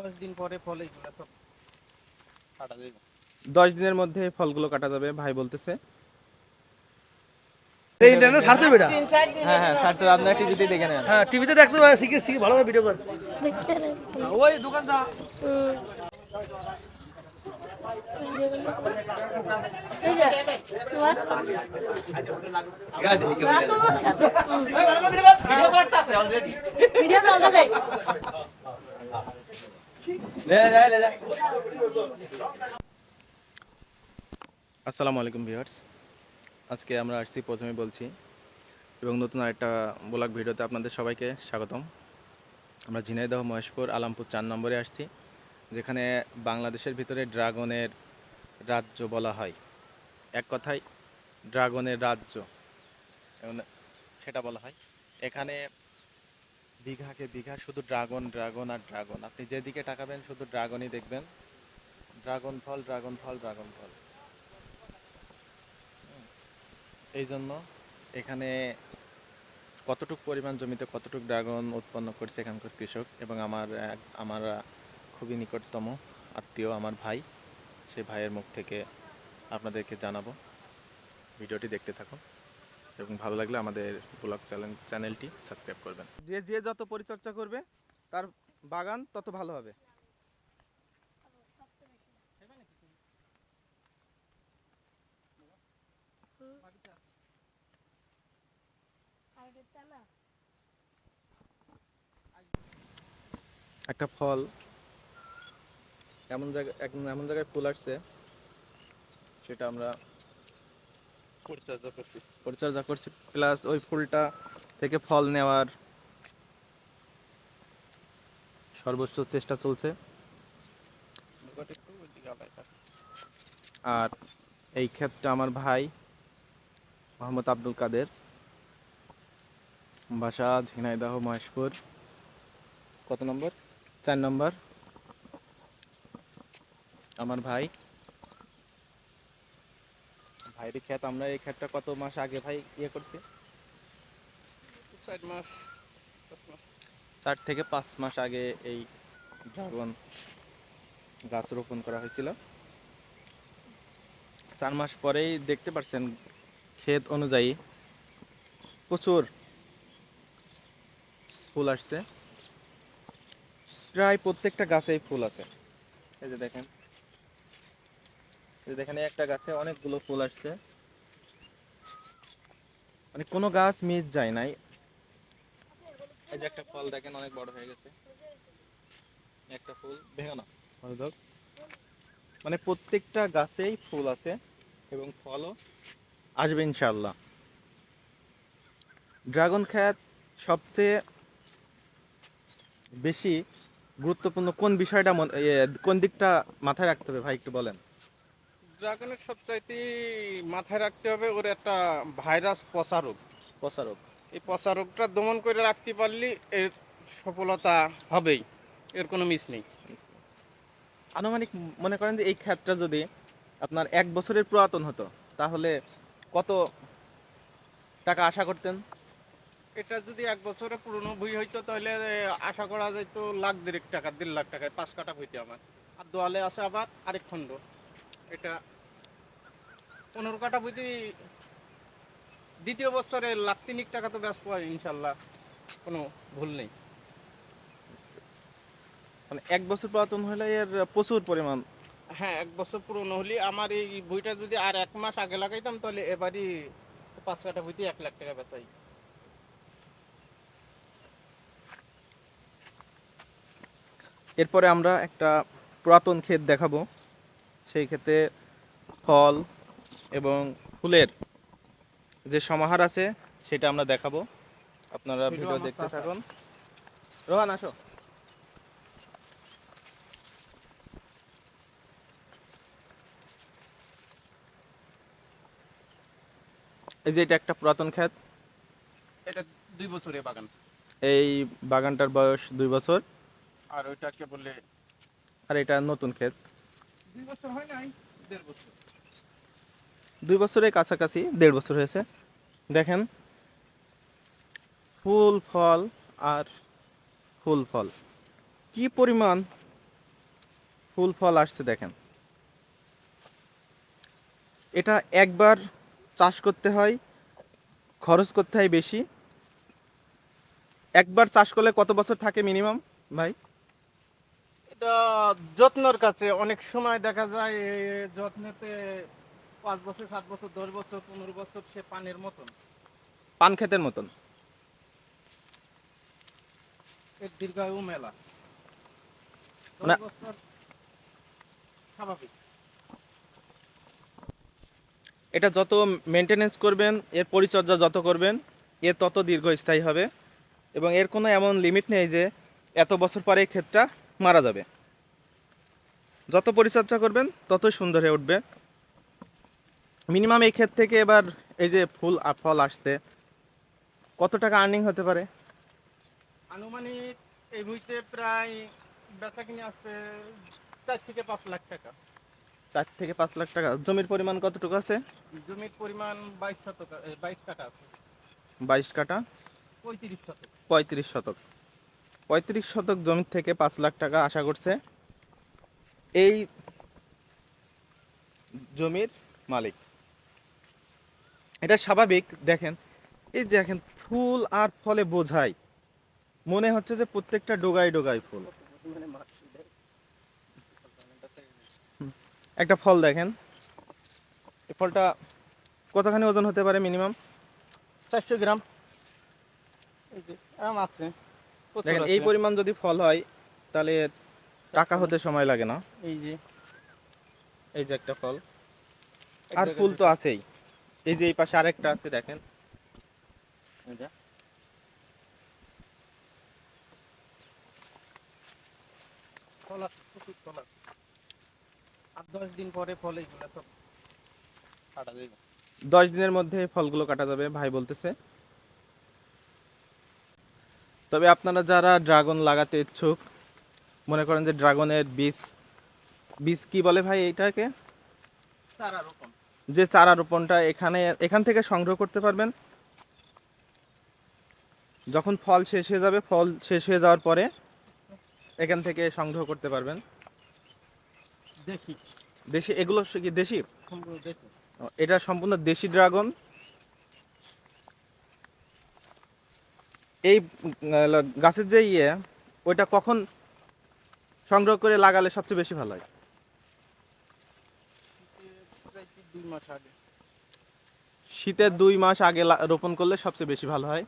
দশ দিন পরে ফল এইগুলো সব কাটা যাবে দশ দিনের মধ্যে ফলগুলো কাটা যাবে ভাই বলতেছে এই ইন্টারনেট ছাড়তে বেটা তিন চার দিন হ্যাঁ হ্যাঁ আপনার টিভিতে দেখে নেন হ্যাঁ টিভিতে দেখতে পারে শিখে শিখে ভালোভাবে ভিডিও কর ওই আসসালামু আলাইকুম ভিউয়ার্স। আজকে আমরা আসছি, প্রথমে বলছি, এবং নতুন আরেকটা ব্লগ ভিডিওতে আপনাদের সবাইকে স্বাগতম। আমরা ঝিনাইদহ, মহেশপুর, আলামপুর চার নম্বরে আসছি, যেখানে বাংলাদেশের ভিতরে ড্রাগনের রাজ্য বলা হয়। এক কথায়, ড্রাগনের রাজ্য সেটা বলা হয়। এখানে বিঘাকে বিঘা শুধু ড্রাগন ড্রাগন আর ড্রাগন। আপনি যেদিকে তাকাবেন, শুধু ড্রাগনই দেখবেন। ড্রাগন ফল ড্রাগন ফল ড্রাগন ফল। এই জন্য এখানে কতটুক পরিমাণ জমিতে কতটুক ড্রাগন উৎপন্ন করছে এখানকার কৃষক এবং আমার আমার খুবই নিকটতম আত্মীয়, আমার ভাই, সেই ভাইয়ের মুখ থেকে আপনাদেরকে জানাব। ভিডিওটি দেখতে থাকুন। এবং ভালো লাগলে আমাদের ব্লগ চ্যানেল চ্যানেলটি সাবস্ক্রাইব করবেন। যে যে যত পরিচর্যা করবে তার বাগান তত ভালো হবে। একটা ফল এমন জায়গায় এমন জায়গায় ফুল আসছে সেটা আমরা পরিচর্যা করছি। পরিচর্যা করছি। প্লাস ওই ফুলটা থেকে ফল নেওয়ার সর্বোচ্চ চেষ্টা চলছে। আর এই ক্ষেতটা আমার ভাই মোহাম্মদ আব্দুল কাদের। বাসা ঝিনাইদহ, মহেশপুর। কত নম্বর? চার নম্বর। আমার ভাই ভাইয়ের ক্ষেত আমরা এই ক্ষেতটা কত মাস আগে ভাই ইয়ে করছি? চার মাস চার থেকে পাঁচ মাস আগে এই ড্রাগন গাছ রোপণ করা হয়েছিল। চার মাস পরেই দেখতে পাচ্ছেন ক্ষেত অনুযায়ী প্রচুর ফুল আসছে। প্রায় প্রত্যেকটা গাছেই ফুল আছে। এই যে দেখেন। এই দেখেন একটা গাছে অনেকগুলো ফুল আসছে। মানে কোনো গাছ মিস যায় নাই। এই যে একটা ফল দেখেন অনেক বড় হয়ে গেছে। একটা ফুল ভেঙো না মানে প্রত্যেকটা গাছেই ফুল আছে এবং ফলও আসবে ইনশাআল্লাহ। ড্রাগন খ্যাত সবচেয়ে বেশি গুরুত্বপূর্ণ কোন বিষয়টা কোন দিকটা মাথায় রাখতে হবে ভাই একটু বলেন। ড্রাগনের সবচাইতে মাথায় রাখতে হবে ওর একটা ভাইরাস পচা রোগ এই পচা দমন করে রাখতে পারলে এর সফলতা হবেই এর কোনো মিস নেই। আনুমানিক মনে করেন যে এই ক্ষেতটা যদি আপনার এক বছরের পুরাতন হতো তাহলে কত টাকা আশা করতেন? এটা যদি এক বছরে পুরনো বই হইতো তাহলে আশা করা যেত লাখ দেড়েক টাকা দেড় লাখ টাকায় পাঁচ কাটা হইতে আমার। আর দোয়ালে আছে আবার আরেক খণ্ড। এটা পনেরো কাটা বইতে দ্বিতীয় বছরে লাখ তিনিক টাকা তো ব্যস্ত হয় ইনশাল্লাহ কোনো ভুল নেই। মানে এক বছর পুরাতন হলে এর প্রচুর পরিমাণ। হ্যাঁ এক বছর পুরনো হলে আমার এই বইটা যদি আর এক মাস আগে লাগাইতাম তাহলে এবারই পাঁচ কাটা বইতে এক লাখ টাকা বেচাই। এরপরে আমরা একটা পুরাতন ক্ষেত দেখাবো। সেই ক্ষেতে ফল এবং ফুলের যে সমাহার আছে সেটা আমরা দেখাবো। আপনারা ভিডিও ভিডিও দেখতে থাকুন। রোহান আসো। এই যে এটা একটা পুরাতন ক্ষেত। এটা দুই বছরের বাগান। এই বাগানটার বয়স দুই বছর। আর ওইটাকে বলে আর এটা নতুন ক্ষেত। দুই বছর হয় নাই, দেড় বছর। দুই বছরের কাছাকাছি দেড় বছর হয়েছে। দেখেন, ফুল ফল আর ফুল ফল। কি পরিমাণ ফুল ফল আসছে দেখেন। এটা একবার চাষ করতে হয়, খরচ করতে হয় বেশি। একবার চাষ করলে কত বছর থাকে মিনিমাম, ভাই? এটা যত্নর কাছে অনেক সময় দেখা যায় এ, যত্নেতে পাঁচ বছর সাত বছর দশ বছর পনেরো বছর সে পানের মতন। পান ক্ষেতের মতন? এর দীর্ঘায়ু মেলা। মানে- স্বাভাবিক। এটা যত মেনটেনেন্স করবেন এর পরিচর্যা যত করবেন এর তত দীর্ঘস্থায়ী হবে। এবং এর কোনো এমন লিমিট নেই যে এত বছর পরে এই ক্ষেতটা মারা যাবে। যত পরিচর্যা করবেন তত সুন্দর হয়ে উঠবে। মিনিমাম এই ক্ষেত থেকে এবার এই যে ফুল ফল আসতে কত টাকা আর্নিং হতে পারে? আনুমানিক এই বইতে প্রায় বেচা কিনে আসছে চার থেকে পাঁচ লাখ টাকা। চার থেকে পাঁচ লাখ টাকা। জমির পরিমাণ কতটুকু আছে? জমির পরিমাণ বাইশ শতক বাইশ কাটা আছে। বাইশ কাটা পঁয়ত্রিশ শতক। পঁয়ত্রিশ শতক। পঁয়ত্রিশ শতক জমি থেকে পাঁচ লাখ টাকা আশা করছে এই জমির মালিক। এটা স্বাভাবিক, দেখেন। এই দেখেন, ফুল আর ফলে বোঝাই। মনে হচ্ছে যে প্রত্যেকটা ডোগায় ডোগায় ফুল। একটা ফল দেখেন। এই ফলটা কতখানি ওজন হতে পারে মিনিমাম? চারশো গ্রাম। আছে। দেখেন এই। পরিমাণ যদি ফল হয় তাহলে টাকা হতে সময় লাগে না। এই যে এই যে একটা ফল। আর ফুল তো। আছেই। এই যে এই পাশে আরেকটা আছে দেখেন। ফল আছে প্রচুর ফল আছে। আর দশ দিন পরে ফল এইগুলো সব কাটা যাবে। দশ দিনের মধ্যে ফলগুলো কাটা যাবে ভাই বলতেছে। তবে আপনারা যারা ড্রাগন লাগাতে ইচ্ছুক মনে করেন যে ড্রাগনের বীজ বীজ কি বলে ভাই এইটাকে? চারা রকম যে চারা রোপণটা এখানে এখান থেকে সংগ্রহ করতে পারবেন। যখন ফল শেষ হয়ে যাবে ফল শেষ হয়ে যাওয়ার পরে এখান থেকে সংগ্রহ করতে পারবেন। দেখি দেশি এগুলো কি দেশি। এটা সম্পূর্ণ দেশি ড্রাগন। এই গাছের যে ইয়ে ওইটা কখন সংগ্রহ করে লাগালে সবচেয়ে বেশি ভালো হয়? শীতের দুই মাস আগে। রোপণ করলে সবচেয়ে বেশি ভালো হয়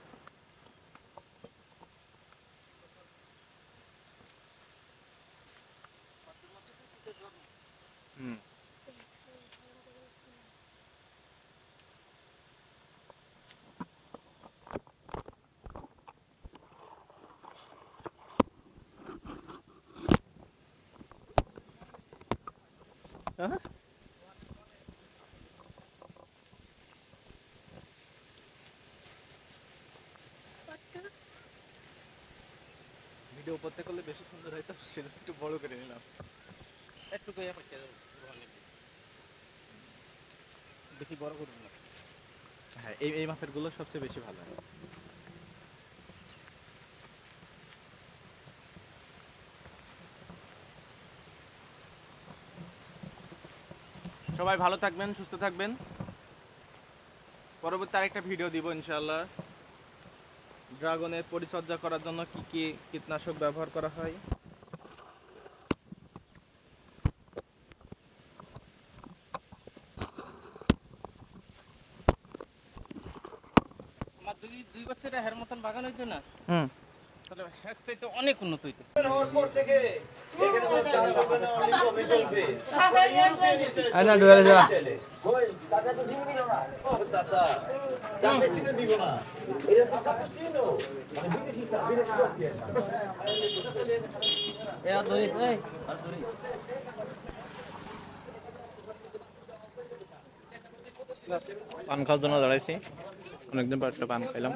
হুম। হ্যাঁ ভিডিও করতে করলে বেশি সুন্দর হয় তো সেজন্য একটু বড় করে নিলাম। একটু কইয়া পাইতে বেশি বড় করব না। হ্যাঁ এই এই মাপেরগুলো সবচেয়ে বেশি ভালো হয়। সবাই ভালো থাকবেন সুস্থ থাকবেন। পরবর্তী আরেকটা ভিডিও দিব ইনশাআল্লাহ। ড্রাগনের পরিচর্যা করার জন্য কি কি কীটনাশক ব্যবহার করা হয়? আমার দুই দুই বছরে হের মতন বাগান হইতো না হুম। তাহলে হ্যাঁ চাইতে অনেক উন্নত হইতো। আয় না। ডুয়ালে যা। পান খাওয়ার জন্য দাঁড়াইছি। অনেকদিন পর একটা পান খাইলাম।